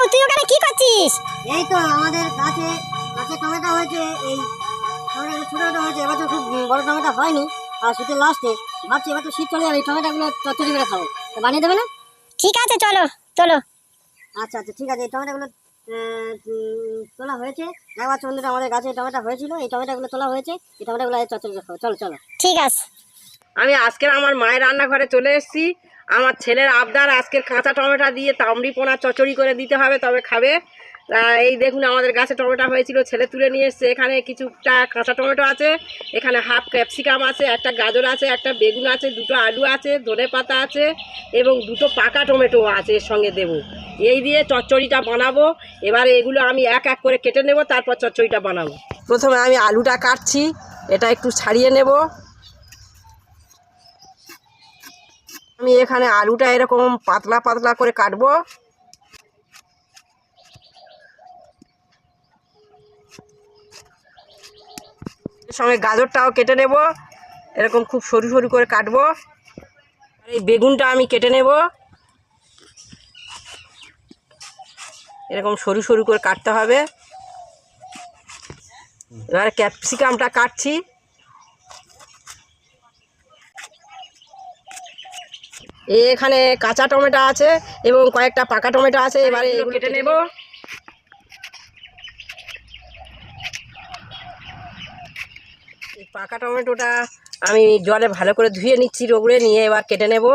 বাবু তুই ওখানে কি করছিস? এই তো আমাদের গাছে গাছে টমেটো হয়েছে এই টমেটো ছোটো ছোটো হয়েছে এবার তো খুব বড় টমেটো হয়নি আর শীতের লাস্টে ভাবছি এবার তো শীত চলে যাবে এই টমেটোগুলো চচ্চড়ি করে খাব। তো বানিয়ে দেবে না? ঠিক আছে চলো চলো। আচ্ছা আচ্ছা ঠিক আছে এই টমেটোগুলো তোলা হয়েছে। একবার বন্ধুরা আমাদের গাছে টমেটো হয়েছিল এই টমেটোগুলো তোলা হয়েছে এই টমেটোগুলো চচ্চড়ি করে খাব। চলো চলো। ঠিক আছে। আমি আজকের আমার মায়ের রান্নাঘরে চলে এসেছি। আমার ছেলের আবদার আজকের কাঁচা টমেটো দিয়ে তামড়ি পোনা চচড়ি করে দিতে হবে, তবে খাবে। এই দেখুন আমাদের গাছে টমেটো হয়েছিল, ছেলে তুলে নিয়ে এসছে। এখানে কিছুটা কাঁচা টমেটো আছে, এখানে হাফ ক্যাপসিকাম আছে, একটা গাজর আছে, একটা বেগুন আছে, দুটো আলু আছে, ধনে পাতা আছে, এবং দুটো পাকা টমেটো আছে এর সঙ্গে দেবো। এই দিয়ে চচ্চড়িটা বানাবো। এবারে এগুলো আমি এক এক করে কেটে নেব, তারপর চচ্চড়িটা বানাবো। প্রথমে আমি আলুটা কাটছি, এটা একটু ছাড়িয়ে নেব। আমি এখানে আলুটা এরকম পাতলা পাতলা করে কাটবো। সঙ্গে গাজরটাও কেটে নেব। এরকম খুব সরু সরু করে কাটবো। এই বেগুনটা আমি কেটে নেব। এরকম সরু সরু করে কাটতে হবে। এবারে ক্যাপসিকামটা কাটছি। এখানে কাঁচা টমেটো আছে এবং কয়েকটা পাকা টমেটো আছে এবারে কেটে নেব। পাকা টমেটোটা আমি জলে ভালো করে ধুয়ে নিচ্ছি রোগড়ে নিয়ে এবার কেটে নেব।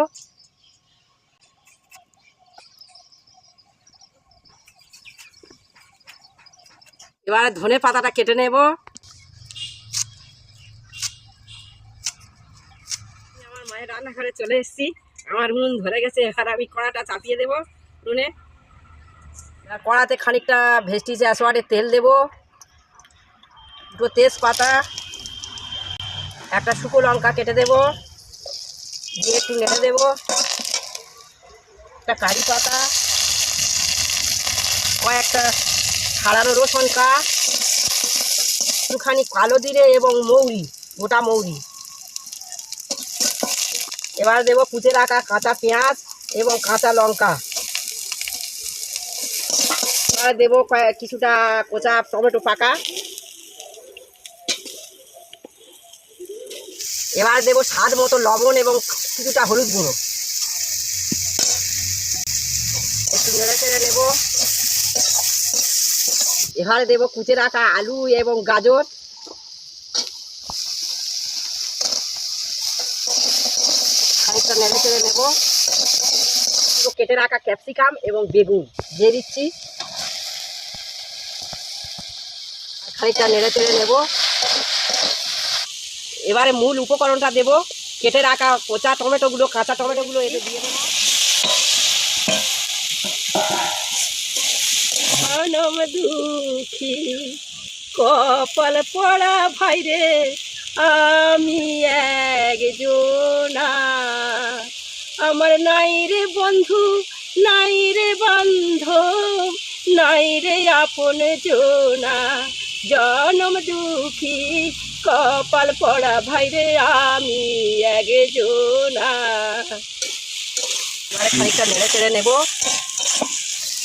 এবারে ধনে পাতাটা কেটে নেব। আমার মায়ের রান্নাঘরে চলে এসেছি। আমার নুন ধরে গেছে, এখানে আমি কড়াটা চাপিয়ে দেবো নুনে। কড়াতে খানিকটা ভেস্টিজ অ্যাসোয়ারের তেল দেব, দুটো তেজপাতা, একটা শুকো লঙ্কা কেটে দেব, দিয়ে একটু নেড়ে দেব, একটা কারি পাতা, কয়েকটা ছাড়ানো রসুন কা একটুখানি কালো দিলে এবং মৌরি, গোটা মৌরি। এবার দেবো কুচে রাখা কাঁচা পেঁয়াজ এবং কাঁচা লঙ্কা। এবার দেবো কিছুটা কোচা টমেটো পাকা। এবার দেবো স্বাদ মতো লবণ এবং কিছুটা হলুদ গুঁড়ো। একটু নেড়ে চেড়ে নেব। এবারে দেবো কুচে রাখা আলু এবং গাজর। খানিকটা নেড়ে চেড়ে নেব। কেটে রাখা ক্যাপসিকাম এবং বেগুন দিয়ে দিচ্ছি। আর খানিকটা নেড়ে চেড়ে নেব। এবারে মূল উপকরণটা দেব। কেটে রাখা পচা টমেটোগুলো, কাঁচা টমেটোগুলো এতে দিয়ে দেবো। কপাল পড়া ভাইরে আমি একজনা আমার নাই রে বন্ধু, নাই রে বান্ধব, নাই রে আপন জোনা জনম দুঃখী, কপাল পড়া ভাইরে আমি একজনা এবারে খানিকটা নেড়ে চেড়ে নেব।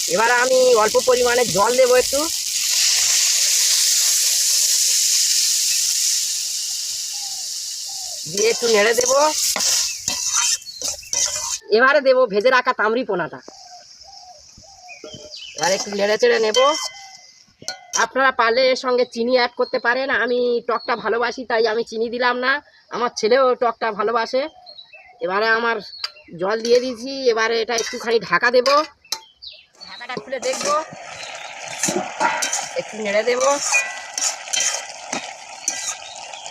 এবার আমি অল্প পরিমাণে জল দেবো একটু। দিয়ে একটু নেড়ে দেবো। এবারে দেবো ভেজে রাখা তামড়ি পোনাটা। এবার একটু নেড়ে চেড়ে নেব। আপনারা পারলে এর সঙ্গে চিনি অ্যাড করতে পারেন। আমি টকটা ভালোবাসি, তাই আমি চিনি দিলাম না। আমার ছেলেও টকটা ভালোবাসে। এবারে আমার জল দিয়ে দিয়েছি। এবারে এটা একটুখানি ঢাকা দেবো। ঢাকাটা খুলে দেখব। একটু নেড়ে দেবো।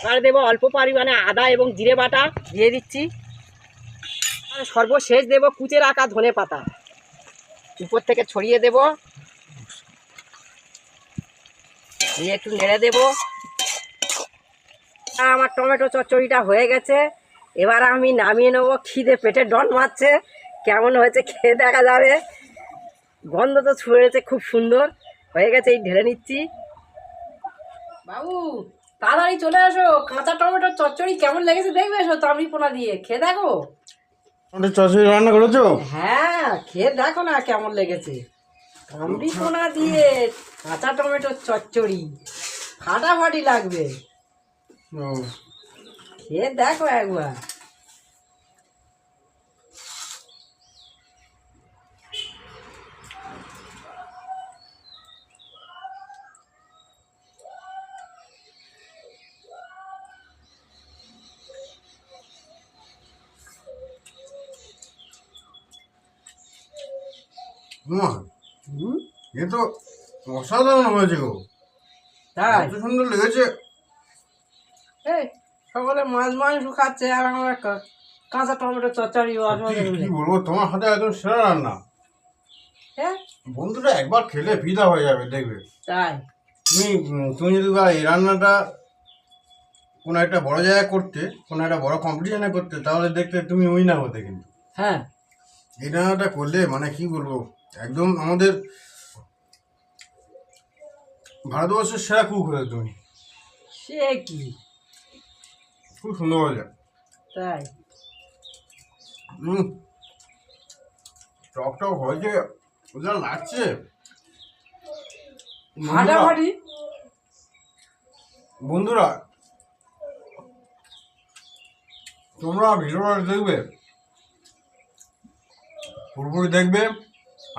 এবার দেবো অল্প পরিমাণে আদা এবং জিরে বাটা দিয়ে দিচ্ছি। আর সর্বশেষ দেবো কুচে রাখা ধনে পাতা। উপর থেকে ছড়িয়ে দেব। দিয়ে একটু নেড়ে দেবো। আর আমার টমেটো চচ্চড়িটা হয়ে গেছে। এবার আমি নামিয়ে নেব। খিদে পেটে ডন মারছে। কেমন হয়েছে খেয়ে দেখা যাবে। গন্ধ তো ছুঁড়েছে খুব সুন্দর। হয়ে গেছে, এই ঢেলে নিচ্ছি। বাবু! তাড়াতাড়ি চলে আসো কাঁচা টমেটোর চচ্চড়ি কেমন লেগেছে দেখবে এসো তামড়ি পোনা দিয়ে খেয়ে দেখো। টমেটোর চচ্চড়ি রান্না করেছ? হ্যাঁ খেয়ে দেখো না কেমন লেগেছে। তামড়ি পোনা দিয়ে কাঁচা টমেটোর চচ্চড়ি ফাটাফাটি লাগবে। খেয়ে দেখো একবার। এ তো অসাধারণ হয়েছে গো। তাই? এত সুন্দর লেগেছে। এই সকলে মাছ মাংস খাচ্ছে আর আমরা কাঁচা টমেটো চচ্চড়ি কি বলব তোমার হাতে একদম সেরা রান্না। হ্যাঁ বন্ধুরা একবার খেলে ফিদা হয়ে যাবে দেখবে। তাই? তুমি তুমি যদি বা এই রান্নাটা কোনো একটা বড় জায়গায় করতে কোনো একটা বড় কম্পিটিশনে করতে তাহলে দেখতে তুমি উইনার হতে কিন্তু। হ্যাঁ। এই রান্নাটা করলে মানে কি বলব একদম আমাদের ভারতবর্ষের সেরা কুক হতে তুমি সে কি? খুব সুন্দর হয়েছে তাই? হুম টক টক হয়েছে ওটা লাগছে। বন্ধুরা- ফাটাফাটি বন্ধুরা তোমরা ভিডিওটা দেখবে পুরোপুরি দেখবে।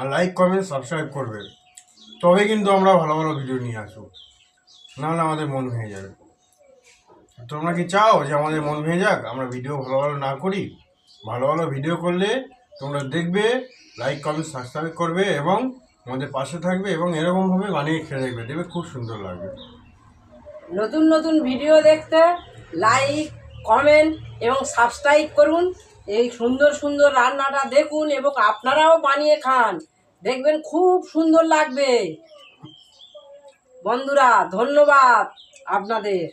আর লাইক কমেন্ট সাবস্ক্রাইব করবে। তবে কিন্তু আমরা ভালো ভালো ভিডিও নিয়ে আসব। নাহলে আমাদের মন ভেঙে যাবে। তোমরা কি চাও যে আমাদের মন ভেঙে যাক? আমরা ভিডিও ভালো ভালো না করি? ভালো ভালো ভিডিও করলে তোমরা দেখবে লাইক কমেন্ট সাবস্ক্রাইব করবে এবং আমাদের পাশে থাকবে এবং এরকমভাবে বানিয়ে খেয়ে দেখবে। দেখবে খুব সুন্দর লাগবে। নতুন নতুন ভিডিও দেখতে লাইক কমেন্ট এবং সাবস্ক্রাইব করুন। এই সুন্দর সুন্দর রান্নাটা দেখুন এবং আপনারাও বানিয়ে খান। দেখবেন খুব সুন্দর লাগবে। বন্ধুরা ধন্যবাদ আপনাদের।